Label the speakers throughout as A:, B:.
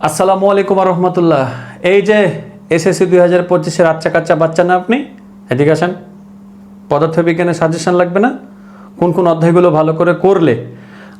A: আসসালামু আলাইকুম রহমতুল্লাহ এই যে এসএসসি দুই হাজার পঁচিশের আচ্চা কাচ্চা বাচ্চা না আপনি? এদিকে আসেন। পদার্থবিজ্ঞানের সাজেশন লাগবে না? কোন কোন অধ্যায়গুলো ভালো করে করলে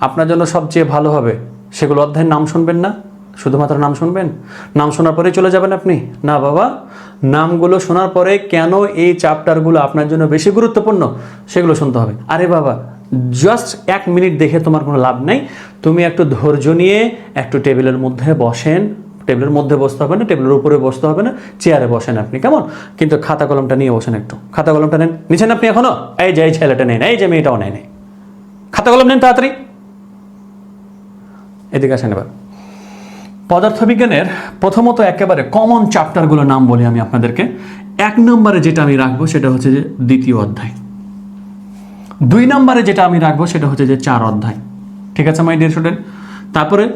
A: আপনার জন্য সবচেয়ে ভালো হবে? সেগুলো অধ্যায়ের নাম শুনবেন না? শুধুমাত্র নাম শুনবেন? নাম শোনার পরেই চলে যাবেন আপনি? না বাবা, নামগুলো শোনার পরে কেন এই চ্যাপ্টারগুলো আপনার জন্য বেশি গুরুত্বপূর্ণ? সেগুলো শুনতে হবে। আরে বাবা জাস্ট এক মিনিট দেখে তোমার কোনো লাভ নাই। তুমি একটু ধৈর্য নিয়ে একটু টেবিলের মধ্যে বসেন। টেবিলের মধ্যে বসতে হবে না, টেবিলের উপরে বসতে হবে না, চেয়ারে বসেন আপনি, কেমন? কিন্তু খাতা কলমটা নিয়ে বসেন একটু। খাতা কলমটা নেন। নিছেন আপনি এখনও? এই যে, এই ছেলেটা নেন এই যে মেয়েটাও নেয় নেই। খাতা কলম নেন তাড়াতাড়ি। এদিকে আসেন এবার। পদার্থবিজ্ঞানের প্রথমত একেবারে কমন চ্যাপ্টারগুলোর নাম বলি আমি আপনাদেরকে। এক নম্বরে যেটা আমি রাখব সেটা হচ্ছে যে দ্বিতীয় অধ্যায়। দুই নম্বরে যেটা আমি রাখব সেটা হচ্ছে যে চার অধ্যায়। ঠিক আছে মাই ডিয়ার স্টুডেন্ট তারপরে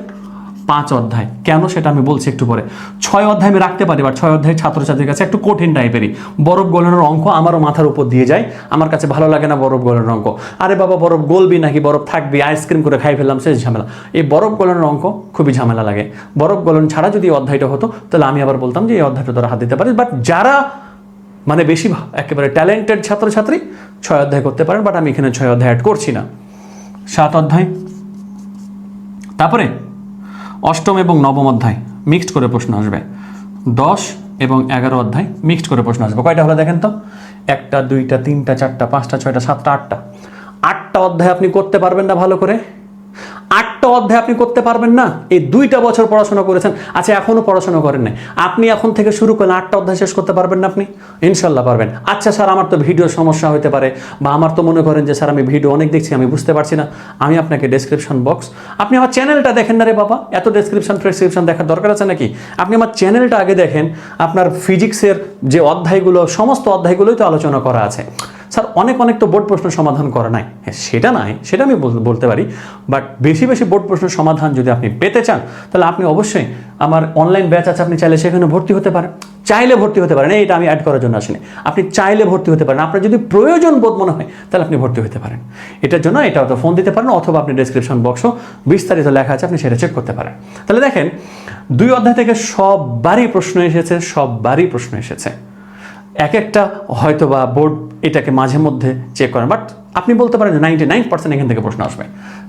A: পাঁচ অধ্যায়। কেন সেটা আমি বলছি একটু পরে। ছয় অধ্যায় আমি রাখতে পারি বা ছয় অধ্যায় ছাত্রছাত্রীর কাছে একটু কঠিন টাইপেরই। বরফ গলানোর অঙ্ক আমারও মাথার উপর দিয়ে যায়। আমার কাছে ভালো লাগে না বরফ গলানোর অঙ্ক। আরে বাবা, বরফ গলবি নাকি? বরফ থাকবি? আইসক্রিম করে খাই ফেললাম, শেষ ঝামেলা। এই বরফ গলানোর অঙ্ক খুবই ঝামেলা লাগে। বরফ গলন ছাড়া যদি অধ্যায়টা হতো, তাহলে আমি আবার বলতাম যে এই অধ্যায়টা তোরা হাত দিতে পারিস। বাট যারা মানে বেশি একেবারে ট্যালেন্টেড ছাত্রছাত্রী ছয় অধ্যায় করতে পারেন বাট আমি এখানে ছয় অধ্যায় অ্যাড করছি না। সাত অধ্যায়। তারপরে, অষ্টম এবং নবম অধ্যায় মিক্সড করে প্রশ্ন আসবে। দশ এবং এগারো অধ্যায় মিক্সড করে প্রশ্ন আসবে। কয়টা হলো দেখেন তো? একটা, দুইটা, তিনটা, চারটা, পাঁচটা, ছয়টা, সাতটা, আটটা। আটটা অধ্যায় আপনি করতে পারবেন না ভালো করে। আটটা অধ্যায় আপনি করতে পারবেন না। এই দুইটা বছর পড়াশোনা করেছেন। আচ্ছা এখনও পড়াশোনা করেন নাই। আপনি এখন থেকে শুরু করলে আটটা অধ্যায় শেষ করতে পারবেন না আপনি? ইনশাল্লাহ পারবেন। আচ্ছা স্যার, আমার তো ভিডিওর সমস্যা হতে পারে বা আমার তো মনে করেন যে, স্যার, আমি ভিডিও অনেক দেখছি, আমি বুঝতে পারছি না। আমি আপনাকে ডেসক্রিপশন বক্স আপনি আমার চ্যানেলটা দেখেন না রে বাবা? এত ডেসক্রিপশন প্রেসক্রিপশন দেখার দরকার আছে নাকি? আপনি আমার চ্যানেলটা আগে দেখেন। আপনার ফিজিক্সের যে অধ্যায়গুলো, সমস্ত অধ্যায়গুলোই তো আলোচনা করা আছে। স্যার, অনেক অনেক তো বোর্ড প্রশ্ন সমাধান করা নাই। হ্যাঁ সেটা নাই, সেটা আমি বলতে পারি। বাট বেশি বেশি বোর্ড প্রশ্ন সমাধান যদি আপনি পেতে চান, তাহলে আপনি অবশ্যই আমার অনলাইন ব্যাচ আছে, আপনি চাইলে সেখানে ভর্তি হতে পারেন। চাইলে ভর্তি হতে পারেন এটা আমি অ্যাড করার জন্য আসিনি। আপনি চাইলে ভর্তি হতে পারেন। আপনার যদি প্রয়োজন বোধ মনে হয়, তাহলে আপনি ভর্তি হতে পারেন। এটার জন্য এটা তো ফোন দিতে পারেন, অথবা আপনি ডেসক্রিপশন বক্সও বিস্তারিত লেখা আছে, আপনি সেটা চেক করতে পারেন। তাহলে দেখেন, দুই অধ্যায় থেকে সববারই প্রশ্ন এসেছে, সববারই প্রশ্ন এসেছে। এক একটা হয়তো বা বোর্ড এটাকে মাঝে মধ্যে চেক করেন। বাট আপনি বলতে পারেন নাইনটি নাইন পার্সেন্ট এখান থেকে প্রশ্ন আসবে।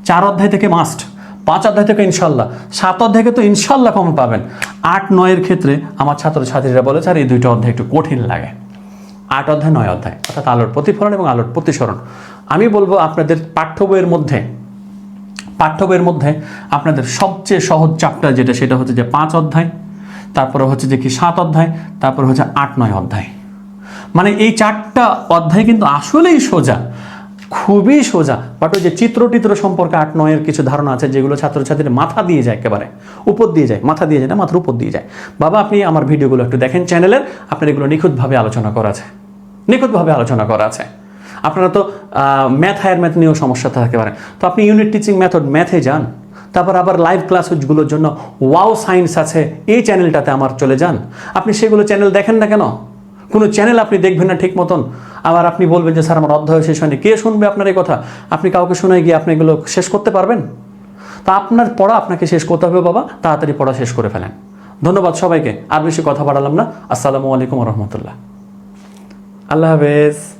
A: চার অধ্যায় থেকে মাস্ট পাঁচ অধ্যায় থেকে ইনশাল্লাহ, সাত অধ্যায়কে তো ইনশাল্লাহ কম পাবেন। আট, নয়ের ক্ষেত্রে আমার ছাত্রছাত্রীরা বলেছে, আর, এই দুইটা অধ্যায় একটু কঠিন লাগে। আট অধ্যায়, নয় অধ্যায়, অর্থাৎ আলোর প্রতিফলন এবং আলোর প্রতিসরণ। আমি বলব আপনাদের পাঠ্য বইয়ের মধ্যে, পাঠ্য বইয়ের মধ্যে আপনাদের সবচেয়ে সহজ চ্যাপ্টার যেটা, সেটা হচ্ছে যে পাঁচ অধ্যায়, তারপরে হচ্ছে যে কি সাত অধ্যায়, তারপরে হচ্ছে আট, নয় অধ্যায়। মানে এই চারটা অধ্যায় কিন্তু আসলেই সোজা, খুবই সোজা। বাট ওই যে চিত্র টিত্র সম্পর্কে আট, নয়ের কিছু ধারণা আছে যেগুলো ছাত্রছাত্রীদের মাথা দিয়ে যায় একেবারে। উপর দিয়ে যায়, মাথা দিয়ে যায় না, মাথার উপর দিয়ে যায়। বাবা, আপনি আমার ভিডিওগুলো একটু দেখেন চ্যানেলের, আপনার এগুলো নিখুঁতভাবে আলোচনা করা আছে। নিখুঁতভাবে আলোচনা করা আছে। আপনারা তো ম্যাথ হায়ার ম্যাথ নিয়েও সমস্যা থাকতে পারে। তো আপনি ইউনিট টিচিং মেথড ম্যাথে যান, তারপর আবার লাইভ ক্লাসগুলোর জন্য ওয়াও সায়েন্স আছে, এই চ্যানেলটাতে আমার চলে যান। আপনি সেগুলো চ্যানেল দেখেন না কেন? কোনো চ্যানেল আপনি দেখবেন না ঠিক মতন। আবার আপনি বলবেন যে, স্যার, আমার অধ্যায় শেষ হয়নি। কে শুনবে আপনার এই কথা? আপনি কাউকে শুনে গিয়ে আপনি এগুলো শেষ করতে পারবেন? তা আপনার পড়া আপনাকে শেষ করতে হবে বাবা। তাড়াতাড়ি পড়া শেষ করে ফেলেন। ধন্যবাদ সবাইকে। আর বেশি কথা বাড়ালাম না। আসসালামু আলাইকুম রহমতুল্লাহ। আল্লাহ হাফেজ।